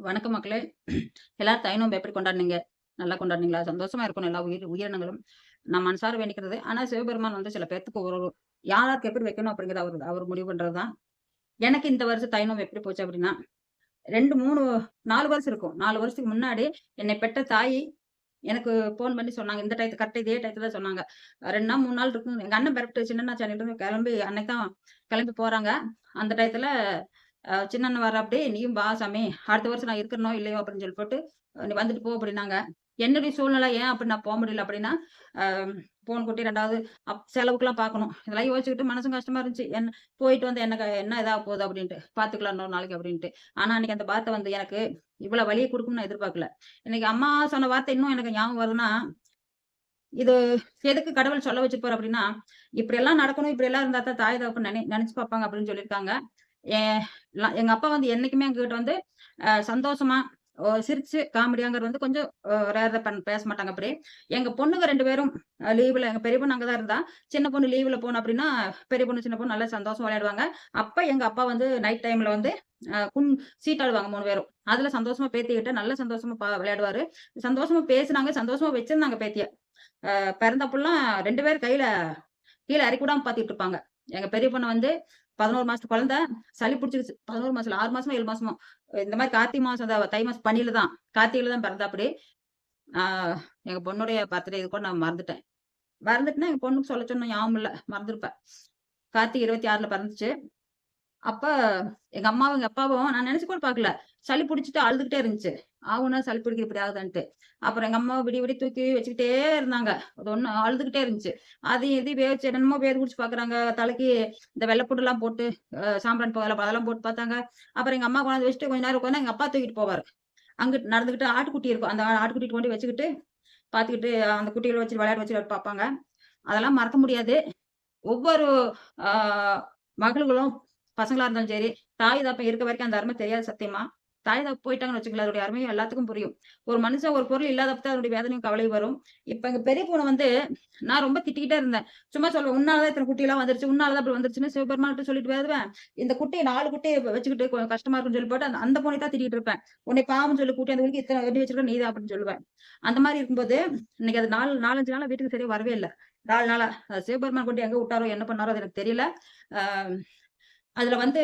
வணக்கம் மக்களே. எல்லாரும் தை எப்படி கொண்டாடுனீங்க? நல்லா கொண்டாடுனீங்களா? சந்தோஷமா இருக்கணும் எல்லா உயிர் உயிரினங்களும். நான் மனசார வேண்டிக்கிறது. ஆனா சிவபெருமான் வந்து சில பேர்த்துக்கு ஒரு யாராருக்கு எப்படி வைக்கணும் அப்படிங்கிறது அவர் அவர் முடிவு பண்றதுதான். எனக்கு இந்த வருஷம் தை எப்படி போச்சு அப்படின்னா ரெண்டு மூணு நாலு வருஷம் இருக்கும். நாலு வருஷத்துக்கு முன்னாடி என்னை பெற்ற தாய் எனக்கு ஃபோன் பண்ணி சொன்னாங்க. இந்த டயத்து கரெக்டாக இதே டயத்துல தான் சொன்னாங்க. ரெண்டு நாள் மூணு நாள் இருக்கும் எங்க அண்ணன் பிறப்பிட்டு சின்ன சென்னையில கிளம்பி அன்னைக்கு தான் கிளம்பி போறாங்க. அந்த டயத்துல அஹ் வர அப்படியே நீயும் வா சாமி அடுத்த வருஷம் நான் இருக்கணும் இல்லையோ அப்படின்னு சொல்லி போட்டு நீ வந்துட்டு போ அப்படின்னாங்க. என்னுடைய சூழ்நிலை ஏன் அப்படி நான் போக முடியல அப்படின்னா போன் குட்டி ரெண்டாவது அப் செலவுக்குலாம் பார்க்கணும். இதெல்லாம் யோசிச்சுக்கிட்டு மனசும் கஷ்டமா இருந்துச்சு. என்ன போயிட்டு வந்து என்ன என்ன இதாக போகுது அப்படின்ட்டு பார்த்துக்கலாம் இன்னொரு நாளைக்கு அப்படின்ட்டு. ஆனா அன்னைக்கு அந்த வார்த்தை வந்து எனக்கு இவ்வளவு வழியை கொடுக்கும்னு நான் எதிர்பார்க்கல. இன்னைக்கு அம்மா சொன்ன வார்த்தை இன்னும் எனக்கு ஞாபகம் வருதுன்னா இது எதுக்கு கடவுள் சொல்ல வச்சிருப்பார் அப்படின்னா இப்படி எல்லாம் நடக்கணும் இப்படி எல்லாம் இருந்தா தான் தாய் தகப்பு நினை நினைச்சு பார்ப்பாங்க அப்படின்னு சொல்லியிருக்காங்க. எங்க அப்பா வந்து என்னைக்குமே எங்ககிட்ட வந்து சந்தோஷமா சிரிச்சு காமெடியாங்கிறது வந்து கொஞ்சம் ரேர பண்ண பேச மாட்டாங்க அப்படி எங்க பொண்ணுங்க ரெண்டு பேரும் லீவ்ல எங்க பெரிய பொண்ணு அங்கதான் இருந்தா. சின்ன பொண்ணு லீவ்ல போனோம் அப்படின்னா பெரிய பொண்ணு சின்ன பொண்ணு நல்லா சந்தோஷம் விளையாடுவாங்க. அப்ப எங்க அப்பா வந்து நைட் டைம்ல வந்து குன் சீட்டாடுவாங்க மூணு பேரும். அதுல சந்தோஷமா பேத்திக்கிட்ட நல்ல சந்தோஷமா பா- விளையாடுவாரு. சந்தோஷமா பேசினாங்க சந்தோஷமா வச்சிருந்தாங்க பேத்திய. பிறந்தப்பெல்லாம் ரெண்டு பேர் கையில கீழே இறக்கி பாத்திட்டு இருப்பாங்க. எங்க பெரிய பொண்ணு வந்து பதினோரு மாசத்து குழந்தை சளி பிடிச்சிருச்சு. பதினோரு மாசம் ஆறு மாசமோ ஏழு மாசமோ. இந்த மாதிரி கார்த்திகை மாசம் தான் தை மாசம் பனியில தான் கார்த்திகையில தான் பிறந்தா அப்படி ஆஹ் எங்க பொண்ணுடைய பர்த்டே இது கூட நான் மறந்துட்டேன். மறந்துட்டுனா எங்க பொண்ணுக்கு சொல்ல சொன்ன ஞாபகம் இல்ல. மறந்துருப்பேன். கார்த்திகை இருபத்தி ஆறுல பிறந்துச்சு. அப்ப எங்க அம்மாவும் எங்க அப்பாவும் நான் நினைச்சு கூட பாக்கல சளி பிடிச்சிட்டு அழுதுகிட்டே இருந்துச்சு. ஆகுனா சளி பிடிக்கிற இப்படி ஆகுதான்ட்டு. அப்புறம் எங்க அம்மா விடி விடி தூக்கி வச்சுக்கிட்டே இருந்தாங்க. அது ஒண்ணு அழுதுகிட்டே இருந்துச்சு. அது இது வேச்சு என்னமோ வேது குடிச்சு பாக்குறாங்க. தலைக்கு இந்த வெள்ளைப்பூடு எல்லாம் போட்டு சாம்பிராணி போகல அதெல்லாம் போட்டு பார்த்தாங்க. அப்புறம் எங்க அம்மா கொண்டாந்து வச்சுட்டு கொஞ்ச நேரம் உட்காந்து எங்க அப்பா தூக்கிட்டு போவாரு. அங்கிட்டு நடந்துகிட்டு ஆட்டுக்குட்டி இருக்கும். அந்த ஆட்டுக்குட்டி கொண்டு வச்சுக்கிட்டு பார்த்துக்கிட்டு அந்த குட்டிகளை வச்சு விளையாட வச்சு பார்ப்பாங்க. அதெல்லாம் மறக்க முடியாது. ஒவ்வொரு ஆஹ் மகள்களும் பசங்களா இருந்தாலும் சரி தாய் தப்பம் இருக்க வரைக்கும் அந்த அருமை தெரியாது சத்தியமா. தாய் தப்பு போயிட்டாங்கன்னு வச்சுக்கல அதோடைய அருமையும் எல்லாத்துக்கும் புரியும். ஒரு மனுஷன் ஒரு பொருள் இல்லாதப்ப அதனுடைய வேதனையும் கவலை வரும். இப்ப எங்க பெரிய பொண்ணு வந்து நான் ரொம்ப திட்டிக்கிட்டே இருந்தேன். சும்மா சொல்லுவேன் உன்னாலதான் இத்தனை குட்டி எல்லாம் வந்துருச்சு உன்னாலதான் அப்படி வந்துருச்சுன்னு சிவபெருமான்கிட்ட சொல்லிட்டு வருவேன். இந்த குட்டியை நாலு குட்டியை வச்சுக்கிட்டு கஷ்டமா இருக்குன்னு சொல்லி போட்டு அந்த அந்த பொண்ணை தான் திட்டிட்டு இருப்பேன். உன்னை பாவம் சொல்லி கூட்டி அந்த குடிக்கு இத்தனை வெட்டி வச்சிருக்க நீதான் அப்படின்னு சொல்லுவேன். அந்த மாதிரி இருக்கும்போது இன்னைக்கு அது நாலு நாலஞ்சு நாளா வீட்டுக்கு சரியா வரவே இல்லை. நாலு நாளா சிவபெருமான் கொண்டு எங்க விட்டாரோ என்ன பண்ணாரோ அது எனக்கு தெரியல. ஆஹ் அதுல வந்து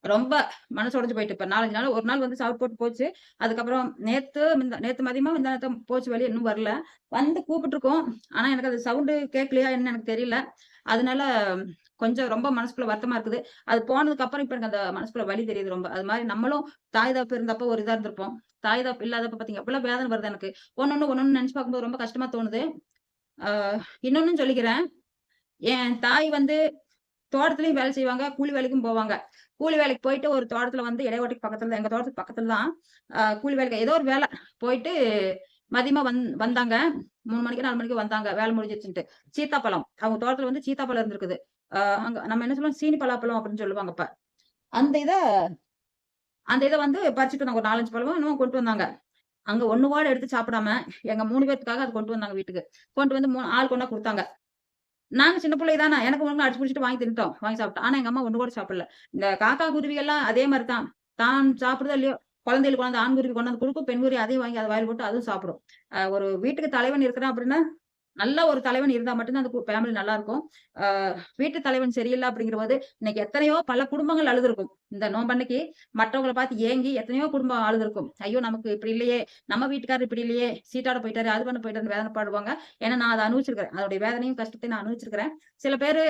ரொம்ப மனசு உடைஞ்சு போயிட்டு இப்ப நாலஞ்சு நாள் ஒரு நாள் வந்து சவுட் போட்டு போச்சு. அதுக்கப்புறம் நேத்து முந்தா- நேத்து மதியமா இந்த நேரத்தை போச்சு வழி இன்னும் வரல. வந்து கூப்பிட்டுருக்கோம். ஆனா எனக்கு அது சவுண்டு கேட்கலையா என்ன எனக்கு தெரியல. அதனால கொஞ்சம் ரொம்ப மனசுக்குள்ள வருத்தமா இருக்குது. அது போனதுக்கு அப்புறம் இப்ப எனக்கு அந்த மனசுக்குள்ள வழி தெரியுது ரொம்ப. அது மாதிரி நம்மளும் தாய் தப்பு இருந்தப்ப ஒரு இதா இருந்திருப்போம். தாய் தப்பு இல்லாதப்ப பாத்தீங்க எவ்வளவு வேதனை வருது எனக்கு. ஒன்னொன்னு ஒன்னொன்னு நினைச்சு பார்க்கும்போது ரொம்ப கஷ்டமா தோணுது. ஆஹ் இன்னொன்னு சொல்லிக்கிறேன். என் தாய் வந்து தோட்டத்துலயும் வேலை செய்வாங்க கூலி வேலைக்கும் போவாங்க. கூலி வேலைக்கு போயிட்டு ஒரு தோட்டத்துல வந்து இடையோட்டுக்கு பக்கத்துல எங்க தோட்டத்துக்கு பக்கத்துல தான் ஆஹ் கூலி வேலைக்கு ஏதோ ஒரு வேலை போயிட்டு மதியமா வந் வந்தாங்க. மூணு மணிக்கு நாலு மணிக்கு வந்தாங்க வேலை முடிஞ்சிருச்சுன்ட்டு. சீத்தாப்பழம். அவங்க தோட்டத்துல வந்து சீத்தாப்பழம் இருந்திருக்குது. ஆஹ் அங்க நம்ம என்ன சொல்லுவோம்? சீனி பலாப்பழம் அப்படின்னு சொல்லுவாங்க இப்ப அந்த இதை அந்த இதை வந்து பறிச்சுட்டு வந்தாங்க. ஒரு நாலஞ்சு பழமும் இன்னும் கொண்டு வந்தாங்க. அங்க ஒண்ணு வாடு எடுத்து சாப்பிடாம எங்க மூணு பேர்த்துக்காக அது கொண்டு வந்தாங்க வீட்டுக்கு. கொண்டு வந்து மூணு ஆள் கொண்டா கொடுத்தாங்க. நாங்க சின்ன பிள்ளை தானே. எனக்கு ஒண்ணு அடிச்சு பிடிச்சிட்டு வாங்கி தின்ட்டோம் வாங்கி சாப்பிட்டோம். ஆனா எங்க அம்மா ஒண்ணு கூட சாப்பிடல. இந்த காக்கா குருவி எல்லாம் அதே மாதிரி தான் தான் சாப்பிடுதோ இல்லையோ குழந்தைகளுக்கு குழந்தை ஆண் குருவி கொண்டாந்து கொடுக்கும் பெண் குருவி அதையும் வாங்கி அதை வாயில் போட்டு அதுவும் சாப்பிடும். ஒரு வீட்டுக்கு தலைவன் இருக்கிறான் அப்படின்னா நல்ல ஒரு தலைவன் இருந்தா மட்டும்தான் அந்த ஃபேமிலி நல்லா இருக்கும் ஆஹ் வீட்டு தலைவன் சரியில்லை அப்படிங்கிற போது இன்னைக்கு எத்தனையோ பல குடும்பங்கள் அழுதுருக்கும். இந்த நோம்பன்னைக்கு மற்றவங்களை பார்த்து ஏங்கி எத்தனையோ குடும்பம் அழுதுருக்கும். ஐயோ நமக்கு இப்படி இல்லையே நம்ம வீட்டுக்காரர் இப்படி இல்லையே சீட்டாட போயிட்டாரு அது பண்ண போயிட்டாரு வேதனை பாடுவாங்க ஏன்னா நான் அதை அனுபவிச்சிருக்கிறேன். அதோடைய வேதனையும் கஷ்டத்தையும் நான் அனுபவிச்சிருக்கிறேன். சில பேரு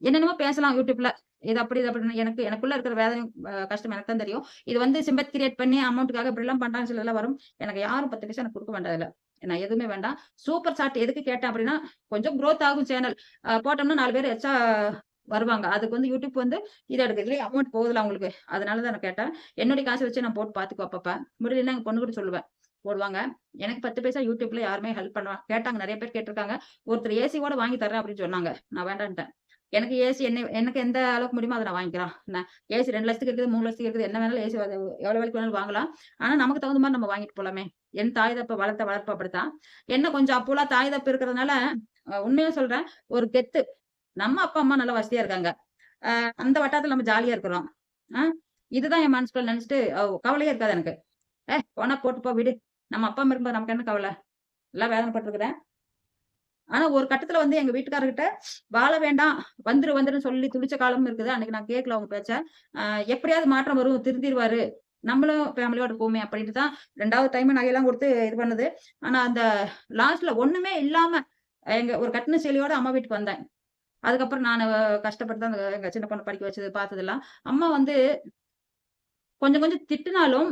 என்னென்னமோ பேசலாம் யூடியூப்ல. இது அப்படி இது அப்படி எனக்கு எனக்குள்ள இருக்கிற வேதனை கஷ்டம் எனக்கு தான் தெரியும். இது வந்து சிம்பத் கிரியேட் பண்ணி அமௌண்ட்டுக்காக இப்படி எல்லாம் பண்றாங்க சில எல்லாம் வரும். எனக்கு யாரும் பத்து பைசா எனக்கு கொடுக்க வேண்டாம் நான் எதுவுமே வேண்டாம். சூப்பர் சாட் எதுக்கு கேட்டேன் அப்படின்னா கொஞ்சம் க்ரோத் ஆகும் சேனல் போட்டோம்னா நாலு பேர் எச்சா வருவாங்க. அதுக்கு வந்து யூடியூப் வந்து இதை எடுக்கிறதுல அமௌண்ட் போகுதுல அவங்களுக்கு. அதனாலதான் நான் கேட்டேன். என்னுடைய காசு வச்சு நான் போட்டு பாத்துக்கோ அப்பப்ப. முடியலன்னா பொண்ணு கூட சொல்லுவேன். போடுவாங்க. எனக்கு பத்து பைசா யூடியூப்ல யாருமே ஹெல்ப் பண்ணுவாங்க கேட்டாங்க. நிறைய பேர் கேட்டிருக்காங்க. ஒருத்தர் ஏசி கூட வாங்கி தரேன் அப்படின்னு சொன்னாங்க. நான் வேண்டான்ட்டேன். எனக்கு ஏசி என்ன எனக்கு எந்த அளவுக்கு முடியுமோ அதை நான் வாங்கிக்கிறேன் நான் ஏசி ரெண்டு லட்சத்துக்கு இருக்குது மூணு லட்சத்துக்கு இருக்குது என்ன வேணாலும் ஏசி எவ்வளவு வேலைக்கு வேணாலும் வாங்கலாம். ஆனா நமக்கு தகுந்த மாதிரி நம்ம வாங்கிட்டு போலாமே. என் தாய் தப்ப வளர்த்த வளர்ப்பு அப்படித்தான். என்ன கொஞ்சம் அப்போலாம் தாய் தப்பு இருக்கிறதுனால உண்மையா சொல்றேன் ஒரு கெத்து. நம்ம அப்பா அம்மா நல்லா வசதியா இருக்காங்க. ஆஹ் அந்த வட்டாரத்துல நம்ம ஜாலியா இருக்கிறோம். ஆஹ் இதுதான் என் மனசுக்குள்ள நினைச்சிட்டு கவலையே இருக்காது எனக்கு. ஏ போனா போட்டுப்போ விடு. நம்ம அப்பா அம்மா இருக்கும்போது நமக்கு என்ன கவலை? எல்லாம் வேதனைப்பட்டிருக்கிறேன். ஆனா ஒரு கட்டத்துல வந்து எங்க வீட்டுக்காரர்கிட்ட வாழ வேண்டாம் வந்துரு வந்துருன்னு சொல்லி துடிச்ச காலமும் இருக்குது. அன்னைக்கு நான் கேட்கல அவங்க பேச்ச. ஆஹ் எப்படியாவது மாற்றம் வரும் திருந்திருவாரு நம்மளும் ஃபேமிலியோட போமே அப்படின்ட்டு தான் ரெண்டாவது டைம் நகையெல்லாம் கொடுத்து இது பண்ணுது. ஆனா அந்த லாஸ்ட்ல ஒண்ணுமே இல்லாம எங்க ஒரு கட்டின செயலியோட அம்மா வீட்டுக்கு வந்தேன். அதுக்கப்புறம் நான் கஷ்டப்பட்டு தான் எங்க சின்ன பொண்ணை படிக்க வச்சது பார்த்ததெல்லாம். அம்மா வந்து கொஞ்சம் கொஞ்சம் திட்டுனாலும்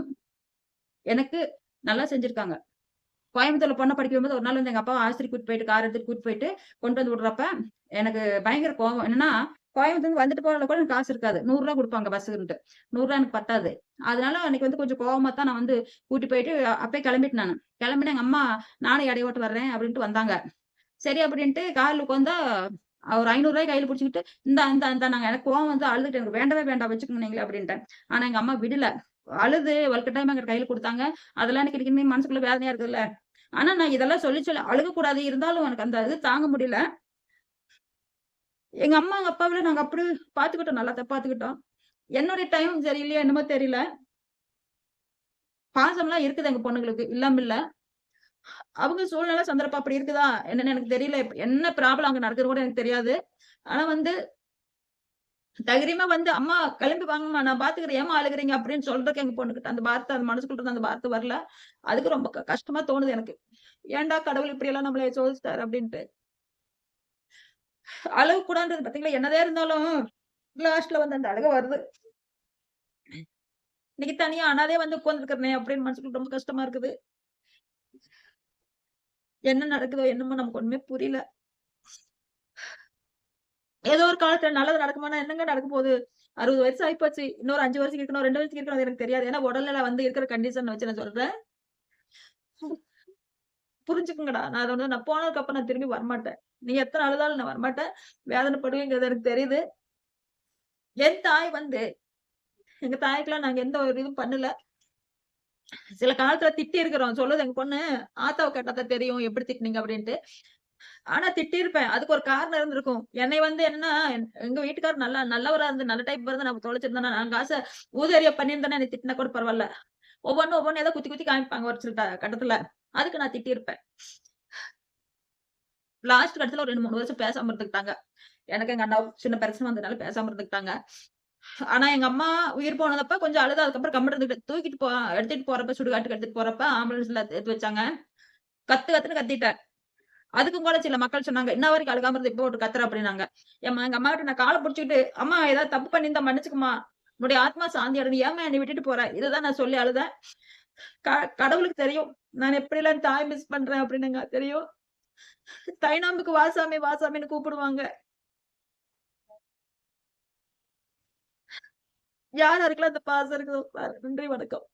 எனக்கு நல்லா செஞ்சிருக்காங்க. கோயம்புத்தூர்ல பொண்ணை படிக்கும்போது ஒரு நாள் வந்து எங்க அப்பா ஆஸ்திரி கூட்டு போயிட்டு கார் எடுத்து கூட்டு போயிட்டு கொண்டு வந்து விடுறப்ப எனக்கு பயங்கர கோவம். என்னன்னா கோயம்புத்தூர் வந்துட்டு போறதுல கூட எனக்கு காசு இருக்காது. நூறு ரூபா கொடுப்பாங்க பஸ்ஸுக்குன்ட்டு நூறு ரூபா எனக்கு பத்தாது. அதனால அன்னைக்கு வந்து கொஞ்சம் கோபமா தான் நான் வந்து கூட்டி போயிட்டு அப்பயே கிளம்பிட்டு நான். கிளம்பிட்டு எங்க அம்மா நானும் எடை ஓட்டு வர்றேன் அப்படின்ட்டு வந்தாங்க. சரி அப்படின்ட்டு காரில் உட்காந்தா ஒரு ஐநூறுரூவாய் கையில் கையில பிடிச்சிக்கிட்டு இந்த அந்த அந்த நாங்க எனக்கு கோவம் வந்து அழுதுட்டு எனக்கு வேண்டவே வேண்டாம் வச்சுக்கோங்க நீங்களே அப்படின்ட்டேன். ஆனா எங்க அம்மா விடல. அழுது வல்கட்டாயமா எங்க கையில கொடுத்தாங்க. அதெல்லாம் எனக்கு இன்னைக்கு இன்னும் மனசுக்குள்ள வேதனையா இருக்குல்ல. ஆனா நான் இதெல்லாம் சொல்லி சொல்ல அழுக கூடாது இருந்தாலும் எனக்கு அந்த இது தாங்க முடியல. எங்க அம்மா எங்க அப்பாவில நாங்க அப்படி பாத்துக்கிட்டோம். நல்லா பாத்துக்கிட்டோம். என்னுடைய டைம் சரியில்லையா என்னமோ தெரியல. பாசம்லாம் இருக்குது எங்க பொண்ணுங்களுக்கு. இல்லாம இல்ல. அவங்க சூழ்நிலை சந்தர்ப்பம் அப்படி இருக்குதா? என்னன்னு எனக்கு தெரியல. என்ன ப்ராப்ளம் அங்க நடக்குது கூட எனக்கு தெரியாது. ஆனா வந்து தைரியமா வந்து அம்மா கிளம்பி வாங்கம்மா நான் பாத்துக்கிறேன். ஏமா அழுகுறீங்க? அப்படின்னு சொல்றதுக்கு எங்க பொண்ணுகிட்ட அந்த வார்த்தை அந்த மனசுக்குள்ள அந்த வார்த்தை வரல. அதுக்கு ரொம்ப கஷ்டமா தோணுது எனக்கு. ஏன்டா கடவுள் இப்படி எல்லாம் நம்மள சோதிச்சிட்டாரு? அப்படின்ட்டு. அழகு கூடான்றது பாத்தீங்களா? என்னதே இருந்தாலும் லாஸ்ட்ல வந்து அந்த அழகு வருது. இன்னைக்கு தனியா அனாதே வந்து உட்காந்துருக்கிறனே அப்படின்னு மனசுக்குள்ள ரொம்ப கஷ்டமா இருக்குது. என்ன நடக்குதோ என்னமோ நமக்கு ஒண்ணுமே புரியல. ஏதோ ஒரு காலத்துல நல்லது நடக்குமானா என்னங்க நடக்க போகுது அறுபது வயசு ஆயிப்போச்சு. இன்னொரு அஞ்சு வருஷம் இருக்கணும் ரெண்டு வருஷம் இருக்கணும் எனக்கு தெரியாது. ஏன்னா உடல்நிலை வந்து இருக்கிற கண்டிஷன் வச்சு நான் சொல்றேன். புரிஞ்சுக்குங்கடா. நான் அதை வந்து நான் போனதுக்கு அப்புறம் நான் திரும்பி வரமாட்டேன். நீ எத்தனை அழுதாலும் நான் வரமாட்டேன். வேதனைப்படுவேங்கிறது எனக்கு தெரியுது. என் தாய் வந்து எங்க தாய்க்கெல்லாம் நாங்க எந்த ஒரு இதுவும் பண்ணல. சில காலத்துல திட்டி இருக்கிறோம் சொல்லுது எங்க பொண்ணு ஆத்தாவை கேட்டாதான் தெரியும் எப்படி திட்டினீங்க அப்படின்ட்டு. ஆனா திட்டிருப்பேன். அதுக்கு ஒரு காரணம் இருந்திருக்கும். என்னை வந்து என்னன்னா எங்க வீட்டுக்காரர் நல்லா நல்லவரா இருந்து நல்ல டைப் இருந்து நம்ம தொலைச்சிருந்தேன்னா நான் காசை ஊதறிய பண்ணியிருந்தேன்னா என்னை திட்டினா கூட பரவாயில்ல. ஒவ்வொன்றும் ஒவ்வொன்றும் ஏதோ குத்தி குத்தி காமிப்பாங்க ஒரு சில கட்டத்துல. அதுக்கு நான் திட்டிருப்பேன் லாஸ்ட் கட்டத்துல ஒரு ரெண்டு மூணு வருஷம் பேசாம இருந்துக்கிட்டாங்க. எனக்கு எங்க அண்ணா சின்ன பிரச்சனை வந்ததுனால பேசாம இருந்துக்கிட்டாங்க. ஆனா எங்க அம்மா உயிர் போனதப்ப கொஞ்சம் அழுது அதுக்கப்புறம் கம்மிட்டு இருந்துக்கிட்டு தூக்கிட்டு போ எடுத்துட்டு போறப்ப சுடுகாட்டுக்கு எடுத்துட்டு போறப்ப ஆம்புலன்ஸ்ல எடுத்து வச்சாங்க. கத்து கத்துன்னு கத்திட்டேன். அதுக்கும் கூட சில மக்கள் சொன்னாங்க இன்ன வரைக்கும் அழுகாம இருந்து இப்போ ஒரு கத்துற அப்படின்னாங்க. ஏமா எங்க அம்மா கிட்ட நான் காலை பிடிச்சிக்கிட்டு அம்மா ஏதாவது தப்பு பண்ணியிருந்தா மன்னிச்சுக்குமா உன்னுடைய ஆத்மா சாந்தி அடைந்து ஏமா என்னை விட்டுட்டு போறேன் இதுதான் நான் சொல்லி அழுதேன். க- கடவுளுக்கு தெரியும். நான் எப்படி எல்லாம் தாய் மிஸ் பண்றேன் அப்படின்னுங்க. தெரியும்? தைனாம்புக்கு வாசாமி வாசாமின்னு கூப்பிடுவாங்க. யார் யாருக்கெல்லாம் அந்த பாசம் இருக்குதோ நன்றி வணக்கம்.